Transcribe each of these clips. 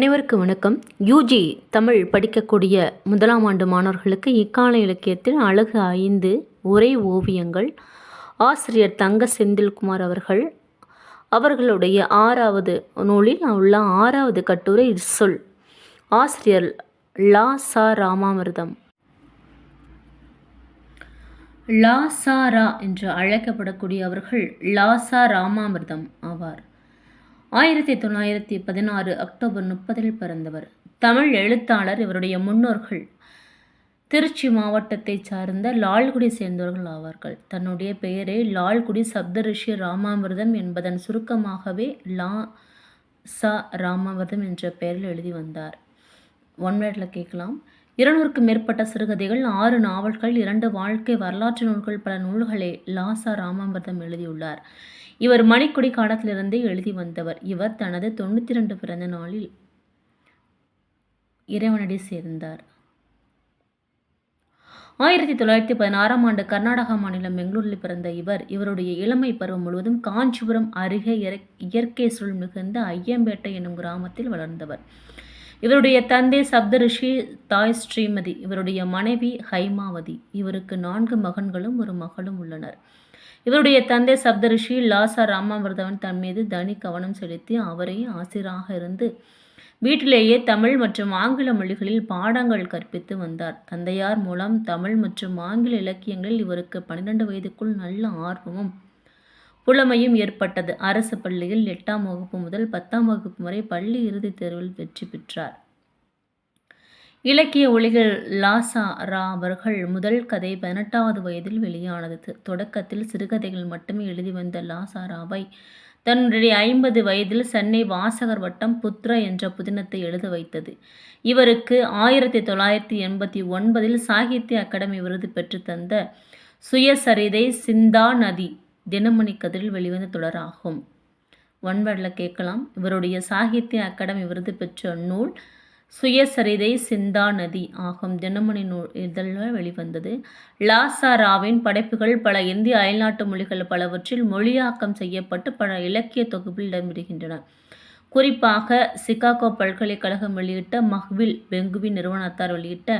அனைவருக்கும் வணக்கம். யூஜி தமிழ் படிக்கக்கூடிய முதலாம் ஆண்டு மாணவர்களுக்கு இக்கால இலக்கியத்தில் அழகு ஐந்து உரை ஓவியங்கள். ஆசிரியர் தங்க செந்தில்குமார் அவர்கள் அவர்களுடைய ஆறாவது நூலில் உள்ள ஆறாவது கட்டுரை சொல் ஆசிரியர் லா சா ராமாமிர்தம். லாசாரா என்று அழைக்கப்படக்கூடிய அவர்கள் லாசா ராமாமிர்தம் ஆவார். ஆயிரத்தி தொள்ளாயிரத்தி பதினாறு அக்டோபர் முப்பதில் பிறந்தவர். தமிழ் எழுத்தாளர் இவருடைய முன்னோர்கள் திருச்சி மாவட்டத்தைச் சார்ந்த லால்குடி சேர்ந்தவர்கள் ஆவார்கள். தன்னுடைய பெயரை லால்குடி சப்தரிஷி ராமாமிர்தம் என்பதன் சுருக்கமாகவே லா ச ராமாமிர்தம் என்ற பெயரில் எழுதி வந்தார். ஒன் வேர்டில் கேட்கலாம். இருநூறுக்கும் மேற்பட்ட சிறுகதைகள் ஆறு நாவல்கள் இரண்டு வாழ்க்கை வரலாற்று நூல்கள் பல நூல்களை லாசா ராமாமிர்தம் எழுதியுள்ளார். இவர் மணிக்குடி காலத்திலிருந்தே எழுதி வந்தவர். இவர் தனது தொண்ணூற்றி ரெண்டு பிறந்த நாளில் இறைவனடி சேர்ந்தார். ஆயிரத்தி தொள்ளாயிரத்தி பதினாறாம் ஆண்டு கர்நாடகா மாநிலம் பெங்களூரில் பிறந்த இவர் இவருடைய இளமை பருவம் முழுவதும் காஞ்சிபுரம் அருகே இயற்கை சூழல் மிகுந்த ஐயம்பேட்டை எனும் கிராமத்தில் வளர்ந்தவர். இவருடைய தந்தை சப்தரிஷி தாய் ஸ்ரீமதி இவருடைய மனைவி ஹைமாவதி இவருக்கு நான்கு மகன்களும் ஒரு மகளும் உள்ளனர். இவருடைய தந்தை சப்தரிஷி லாசா ராமாமிர்தவன் தன் மீது தனி கவனம் செலுத்தி அவரே ஆசிராக இருந்து வீட்டிலேயே தமிழ் மற்றும் ஆங்கில மொழிகளில் பாடங்கள் கற்பித்து வந்தார். தந்தையார் மூலம் தமிழ் மற்றும் ஆங்கில இலக்கியங்களில் இவருக்கு பன்னிரண்டு வயதுக்குள் நல்ல ஆர்வமும் புலமையும் ஏற்பட்டது. அரசு பள்ளியில் எட்டாம் வகுப்பு முதல் பத்தாம் வகுப்பு வரை பள்ளி இறுதித் தேர்வில் வெற்றி பெற்றார். இலக்கிய ஒளிகள் லாசா ரா அவர்கள் முதல் கதை பதினெட்டாவது வயதில் வெளியானது. தொடக்கத்தில் சிறுகதைகள் மட்டுமே எழுதி வந்த லாசா ராவை தன்னுடைய ஐம்பது வயதில் சென்னை வாசகர் வட்டம் புத்ரா என்ற புதினத்தை எழுத வைத்தது. இவருக்கு ஆயிரத்தி தொள்ளாயிரத்தி எண்பத்தி ஒன்பதில் சாகித்ய அகாடமி விருது பெற்று தந்த சுயசரிதை சிந்தா நதி தினமணி கதிரில் வெளிவந்த தொடராகும். ஒன்பதில் கேட்கலாம். இவருடைய சாகித்ய அகாடமி விருது பெற்ற நூல் சுயசரிதை சிந்தா நதி ஆகும். தினமணி நூல் இதழில் வெளிவந்தது. லாசாராவின் படைப்புகள் பல இந்திய அயல்நாட்டு மொழிகள் பலவற்றில் மொழியாக்கம் செய்யப்பட்டு பல இலக்கிய தொகுப்பில் இடம்பெறுகின்றன. குறிப்பாக சிகாகோ பல்கலைக்கழகம் வெளியிட்ட மஹ்வில் பெங்குவி நிறுவனத்தார் வெளியிட்ட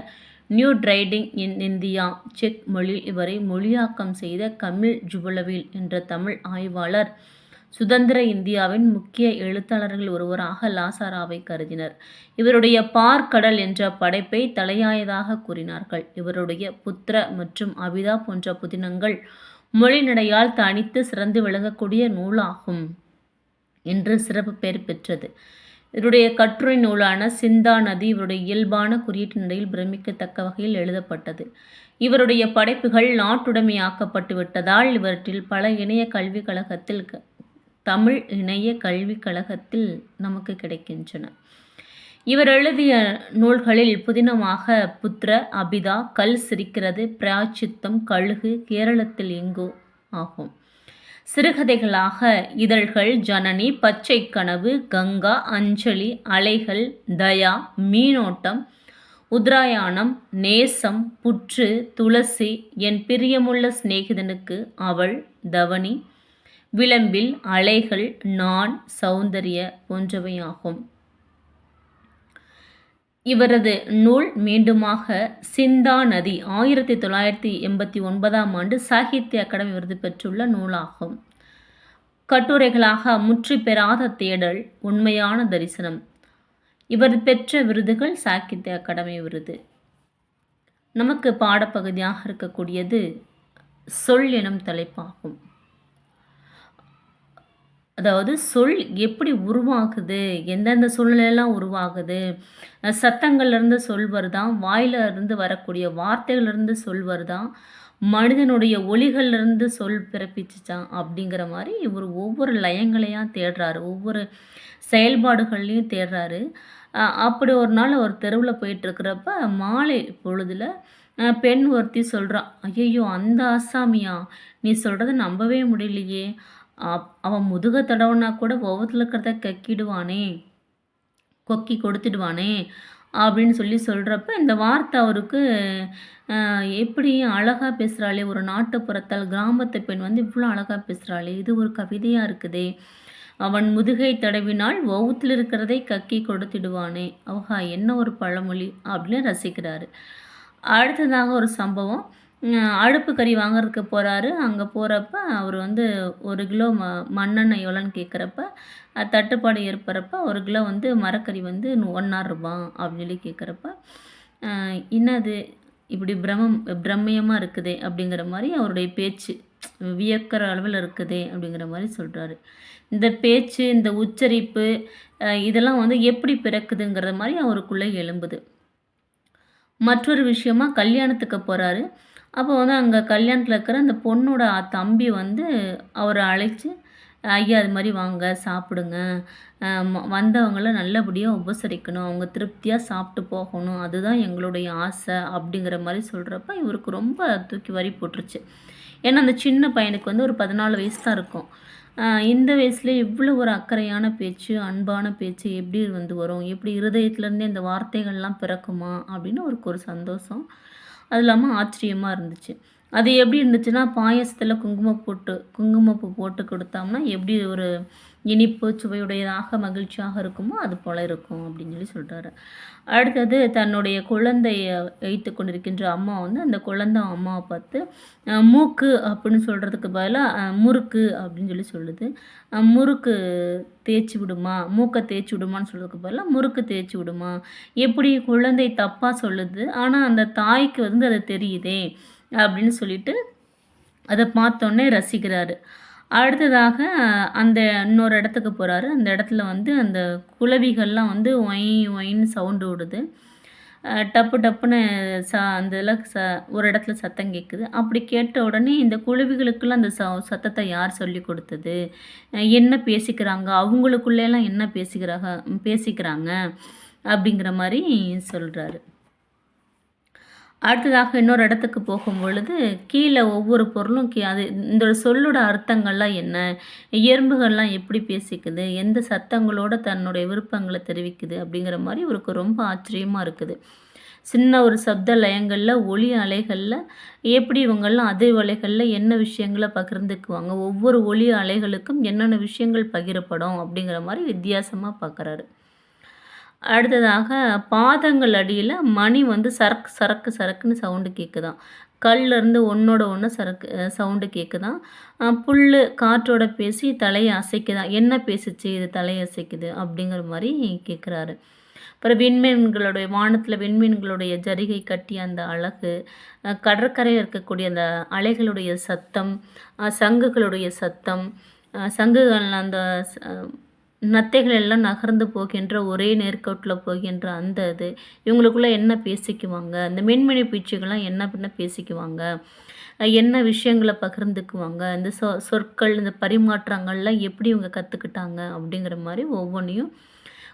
நியூ ட்ரைடிங் இன் இந்தியா செக் மொழி இவரை மொழியாக்கம் செய்த கமில் ஜுபலவில் என்ற தமிழ் ஆய்வாளர் சுதந்திர இந்தியாவின் முக்கிய எழுத்தாளர்கள் ஒருவராக லாசாராவை கருதினர். இவருடைய பார்க்கடல் என்ற படைப்பை தலையாயதாக கூறினார்கள். இவருடைய புத்திர மற்றும் அபிதா போன்ற புதினங்கள் மொழிநடையால் தனித்து சிறந்து விளங்கக்கூடிய நூலாகும் என்று சிறப்பு பெயர் பெற்றது. இவருடைய கட்டுரை நூலான சிந்தா நதி இவருடைய இயல்பான குறியீட்டு நிலையில் பிரமிக்கத்தக்க வகையில் எழுதப்பட்டது. இவருடைய படைப்புகள் நாட்டுடைமையாக்கப்பட்டு விட்டதால் இவற்றில் பல இணைய கல்விக் கழகத்தில் தமிழ் இணைய கல்விக் கழகத்தில் நமக்கு கிடைக்கின்றன. இவர் எழுதிய நூல்களில் புதினமாக புத்திர அபிதா கல் சிரிக்கிறது பிராச்சித்தம் கழுகு கேரளத்தில் எங்கோ ஆகும். சிறுகதைகளாக இதழ்கள் ஜனனி பச்சை கனவு கங்கா அஞ்சலி அலைகள் தயா மீனோட்டம் உத்ராயாணம் நேசம் புற்று துளசி என் பிரியமுள்ள சிநேகிதனுக்கு அவள் தவணி விளம்பில் அலைகள் நான் சௌந்தரிய போன்றவையாகும். இவரது நூல் மீண்டுமாக சிந்தா நதி ஆயிரத்தி தொள்ளாயிரத்தி எண்பத்தி ஒன்பதாம் ஆண்டு சாகித்ய அகாடமி விருது பெற்றுள்ள நூலாகும். கட்டுரைகளாக முற்றி பெறாத தேடல் உண்மையான தரிசனம். இவர் பெற்ற விருதுகள் சாகித்ய அகாடமி விருது. நமக்கு பாடப்பகுதியாக இருக்கக்கூடியது சொல் எனும் தலைப்பாகும். அதாவது சொல் எப்படி உருவாகுது எந்தெந்த சூழ்நிலையெல்லாம் உருவாகுது சத்தங்கள்லேருந்து சொல் வருதா வாயிலிருந்து வரக்கூடிய வார்த்தைகள்லேருந்து சொல் வருதா மனிதனுடைய ஒளிகள்லேருந்து சொல் பிறப்பிச்சுச்சான் அப்படிங்கிற மாதிரி இவர் ஒவ்வொரு லயங்களையாக தேடுறாரு ஒவ்வொரு செயல்பாடுகள்லையும் தேடுறாரு. அப்படி ஒரு நாள் ஒரு தெருவில் போயிட்டுருக்கிறப்ப மாலை பொழுதில் பெண் ஒருத்தி சொல்கிறான் ஐயையோ அந்த ஆசாமியா நீ சொல்கிறத நம்பவே முடியலையே அவன் முதுக தடவுனா கூட ஒவ்வொருத்தில் இருக்கிறத கக்கிடுவானே. கொக்கி கொடுத்துடுவானே அப்படின்னு சொல்லி சொல்கிறப்ப இந்த வார்த்தை அவருக்கு எப்படி அழகாக பேசுகிறாளே ஒரு நாட்டுப்புறத்தால் கிராமத்து பெண் வந்து இவ்வளோ அழகாக பேசுகிறாளே இது ஒரு கவிதையாக இருக்குதே. அவன் முதுகை தடவினால் வவுத்தில் இருக்கிறதை கக்கி கொடுத்துடுவானே. அவஹா என்ன ஒரு பழமொழி அப்படின்னு ரசிக்கிறாரு. அடுத்ததாக ஒரு சம்பவம். அடுப்பு கறி வாங்குறதுக்கு போகிறாரு அங்கே போகிறப்ப அவர் வந்து ஒரு கிலோ ம மண்ணெண்ணெய் எவ்வளோன்னு கேட்குறப்ப தட்டுப்பாடு ஏற்படுறப்ப ஒரு கிலோ வந்து மரக்கறி வந்து ஒன்றாரூபா அப்படின்னு சொல்லி கேட்குறப்ப என்னது? இப்படி பிரமம் பிரம்மியமாக இருக்குதே அப்படிங்கிற மாதிரி அவருடைய பேச்சு வியக்கிற அளவில் இருக்குதே அப்படிங்கிற மாதிரி சொல்கிறாரு இந்த பேச்சு இந்த உச்சரிப்பு இதெல்லாம் வந்து எப்படி பிறக்குதுங்கிற மாதிரி அவருக்குள்ளே எழும்புது. மற்றொரு விஷயமா கல்யாணத்துக்கு போகிறாரு அப்போ வந்து அங்கே கல்யாணத்தில் இருக்கிற அந்த பொண்ணோட தம்பி வந்து அவரை அழைச்சி ஐயா அது மாதிரி வாங்க சாப்பிடுங்க. வந்தவங்கள நல்லபடியாக உபசரிக்கணும். அவங்க திருப்தியாக சாப்பிட்டு போகணும். அதுதான் எங்களுடைய ஆசை அப்படிங்கிற மாதிரி சொல்கிறப்ப இவருக்கு ரொம்ப தூக்கி வரி போட்டுருச்சு. ஏன்னா அந்த சின்ன பையனுக்கு வந்து ஒரு பதினாலு வயசு தான் இருக்கும். இந்த வயசுலேயே இவ்வளோ ஒரு அக்கறையான பேச்சு அன்பான பேச்சு எப்படி வந்து வரும்? எப்படி இருதயத்துலேருந்தே இந்த வார்த்தைகள்லாம் பிறக்குமா? அப்படின்னு அவருக்கு ஒரு சந்தோஷம். அது இல்லாமல் ஆச்சரியமாக இருந்துச்சு. அது எப்படி இருந்துச்சுன்னா பாயசத்தில் குங்குமம் போட்டு குங்குமப்பூ போட்டு கொடுத்தோம்னா எப்படி ஒரு இனிப்பு சுவையுடையதாக மகிழ்ச்சியாக இருக்குமோ அது போல் இருக்கும் அப்படின்னு சொல்லி சொல்கிறாரு அடுத்தது தன்னுடைய குழந்தையை வைத்து கொண்டிருக்கின்ற அம்மா வந்து அந்த குழந்தை அம்மாவை பார்த்து மூக்கு அப்படின்னு சொல்கிறதுக்கு பதிலாக முறுக்கு அப்படின்னு சொல்லி சொல்லுது. முறுக்கு தேய்ச்சி விடுமா? மூக்கை தேய்ச்சி விடுமான்னு சொல்கிறதுக்கு பதிலாக முறுக்கு தேய்ச்சி விடுமா? எப்படி குழந்தை தப்பாக சொல்லுது ஆனால் அந்த தாய்க்கு வந்து அது தெரியுதே. அப்படின்னு சொல்லிட்டு அதை பார்த்தோன்னே ரசிக்கிறாரு. அடுத்ததாக அந்த இன்னொரு இடத்துக்கு போகிறாரு அந்த இடத்துல வந்து அந்த குளவிகள்லாம் வந்து ஒய் ஒயின்னு சவுண்டு விடுது டப்பு டப்புன்னு ச அந்த இதில் ச ஒரு இடத்துல சத்தம் கேட்குது. அப்படி கேட்ட உடனே இந்த குளவிகளுக்கெல்லாம் அந்த ச சத்தத்தை யார் சொல்லி கொடுத்தது? என்ன பேசிக்கிறாங்க? அவங்களுக்குள்ளேலாம் என்ன பேசிக்கிறாங்க பேசிக்கிறாங்க? அப்படிங்கிற மாதிரி சொல்கிறாரு அடுத்ததாக இன்னொரு இடத்துக்கு போகும் பொழுது கீழே ஒவ்வொரு பொருளும் கீ அது இந்த சொல்லோட அர்த்தங்கள்லாம் என்ன? எறும்புகள்லாம் எப்படி பேசிக்குது? எந்த சத்தங்களோட தன்னுடைய விருப்பங்களை தெரிவிக்குது? அப்படிங்கிற மாதிரி இவருக்கு ரொம்ப ஆச்சரியமாக இருக்குது. சின்ன ஒரு சப்த லயங்களில் ஒளி அலைகளில் எப்படி இவங்கெல்லாம் அதே அலைகளில் என்ன விஷயங்களை பகிர்ந்துக்குவாங்க? ஒவ்வொரு ஒளி அலைகளுக்கும் என்னென்ன விஷயங்கள் பகிரப்படும்? அப்படிங்கிற மாதிரி வித்தியாசமாக பார்க்குறாரு அடுத்ததாக பாதங்கள் அடியில் மணி வந்து சரக்கு சரக்கு சரக்குன்னு சவுண்டு கேட்குதான் கல்லேருந்து ஒன்றோட ஒன்று சரக்கு சவுண்டு கேட்குதான் புல் காற்றோட பேசி தலையை அசைக்குதான் என்ன பேசுச்சு இது தலையை அசைக்குது அப்படிங்கிற மாதிரி கேட்குறாரு அப்புறம் விண்மீன்களுடைய வானத்தில் விண்மீன்களுடைய ஜரிகை கட்டிய அந்த அழகு கடற்கரையில் இருக்கக்கூடிய அந்த அலைகளுடைய சத்தம் சங்குகளுடைய சத்தம் சங்குகள் அந்த நத்தைகள் எல்லாம் நகர்ந்து போகின்ற ஒரே நேர்கோட்டில் போகின்ற அந்த இது இவங்களுக்குள்ளே என்ன பேசிக்குவாங்க? இந்த மின்மினி பூச்சிகள்லாம் என்ன பண்ண பேசிக்குவாங்க? என்ன விஷயங்களை பகிர்ந்துக்குவாங்க? இந்த சொ சொற்கள் இந்த பரிமாற்றங்கள்லாம் எப்படி இவங்க கற்றுக்கிட்டாங்க அப்படிங்கிற மாதிரி ஒவ்வொன்றையும்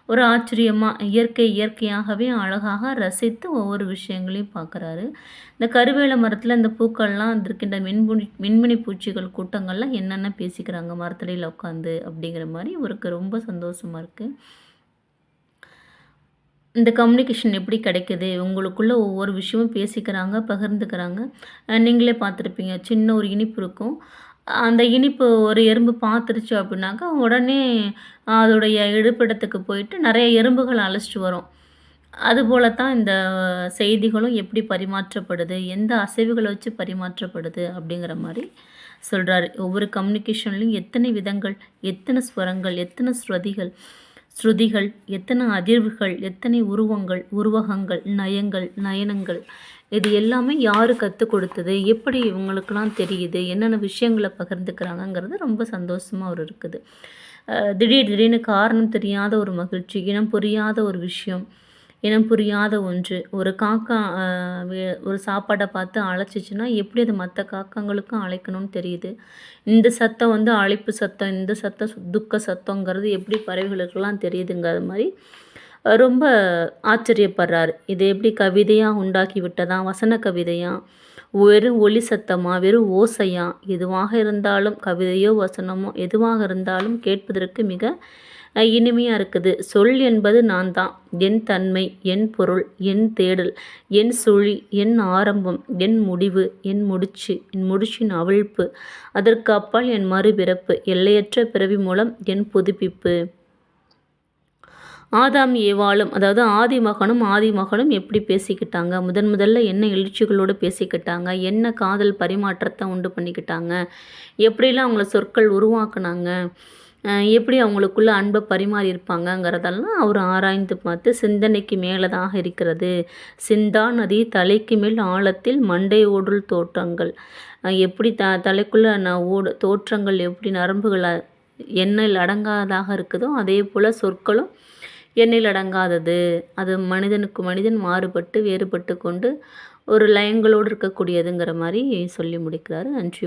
ஒரு ஆச்சரியமாக இயற்கை இயற்கையாகவே அழகாக ரசித்து ஒவ்வொரு விஷயங்களையும் பார்க்குறாரு. இந்த கருவேல மரத்தில் இந்த பூக்கள்லாம் இருக்கின்ற மின்புனி மின்மினி பூச்சிகள் கூட்டங்கள்லாம் என்னென்ன பேசிக்கிறாங்க மரத்தடியில் உட்காந்து அப்படிங்கிற மாதிரி இவருக்கு ரொம்ப சந்தோஷமாக இருக்குது இந்த கம்யூனிகேஷன் எப்படி கிடைக்குது உங்களுக்குள்ளே ஒவ்வொரு விஷயமும் பேசிக்கிறாங்க பகிர்ந்துக்கிறாங்க. நீங்களே பார்த்துருப்பீங்க சின்ன ஒரு இனிப்பு இருக்கும். அந்த இனிப்பு ஒரு எறும்பு பார்த்துருச்சு அப்படின்னாக்கா உடனே அதோடைய இருப்பிடத்துக்கு போயிட்டு நிறைய எறும்புகள் அழைச்சிட்டு வரும். அதுபோல தான் இந்த செய்திகளும் எப்படி பரிமாற்றப்படுது எந்த அசைவுகளை வச்சு பரிமாற்றப்படுது அப்படிங்கிற மாதிரி சொல்கிறாரு ஒவ்வொரு கம்யூனிகேஷன்லையும் எத்தனை விதங்கள் எத்தனை ஸ்வரங்கள் எத்தனை ஸ்ருதிகள் ஸ்ருதிகள் எத்தனை அதிர்வுகள் எத்தனை உருவங்கள் உருவகங்கள் நயங்கள் நயனங்கள் இது எல்லாமே யார் கற்றுக் கொடுத்தது எப்படி இவங்களுக்கெல்லாம் தெரியுது என்னென்ன விஷயங்களை பகிர்ந்துக்கிறாங்கங்கிறது ரொம்ப சந்தோஷமாக அவர் இருக்குது. திடீர் திடீர்னு காரணம் தெரியாத ஒரு மகிழ்ச்சி இனம் புரியாத ஒரு விஷயம் இனம் புரியாத ஒன்று. ஒரு காக்கா ஒரு சாப்பாடை பார்த்து அழைச்சிச்சின்னா எப்படி அது மற்ற காக்காங்களுக்கும் அழைக்கணும்னு தெரியுது. இந்த சத்தம் வந்து அழைப்பு சத்தம் இந்த சத்தம் துக்க சத்தங்கிறது எப்படி பறவைகளுக்கெல்லாம் தெரியுதுங்கிற மாதிரி ரொம்ப ஆச்சரியப்படுறாரு. இது எப்படி கவிதையாக உண்டாக்கி விட்டதா? வசன கவிதையாக வெறும் ஒளி சத்தமாக வெறும் ஓசையாக எதுவாக இருந்தாலும் கவிதையோ வசனமோ எதுவாக இருந்தாலும் கேட்பதற்கு மிக இனிமையாக இருக்குது. சொல் என்பது நான் தான் என் தன்மை என் பொருள் என் தேடல் என் சுழி என் ஆரம்பம் என் முடிவு என் முடிச்சு என் முடிச்சின் அவிழ்ப்பு. அதற்கு அப்பால் என் மறுபிறப்பு எல்லையற்ற பிறவி மூலம் என் புதுப்பிப்பு. ஆதாம் ஏவாளும் அதாவது ஆதி மகனும் ஆதி மகனும் எப்படி பேசிக்கிட்டாங்க? முதன் முதல்ல என்ன எழுச்சிகளோடு பேசிக்கிட்டாங்க? என்ன காதல் பரிமாற்றத்தை உண்டு பண்ணிக்கிட்டாங்க? எப்படிலாம் அவங்கள சொற்கள் உருவாக்குனாங்க? எப்படி அவங்களுக்குள்ள அன்பை பரிமாறி இருப்பாங்கங்கிறதெல்லாம் அவர் ஆராய்ந்து பார்த்து சிந்தனைக்கு மேலதாக இருக்கிறது. சிந்தா நதி தலைக்கு மேல் ஆழத்தில் மண்டை ஓடுல் தோற்றங்கள் எப்படி த தலைக்குள்ளே ந ஓடு தோற்றங்கள் எப்படி நரம்புகள் அ- எண்ணில் அடங்காததாக இருக்குதோ அதே போல் சொற்களும் எண்ணில் அடங்காதது. அது மனிதனுக்கு மனிதன் மாறுபட்டு வேறுபட்டு கொண்டு ஒரு லயங்களோடு இருக்கக்கூடியதுங்கிற மாதிரி சொல்லி முடிக்கிறாரு. நன்றி.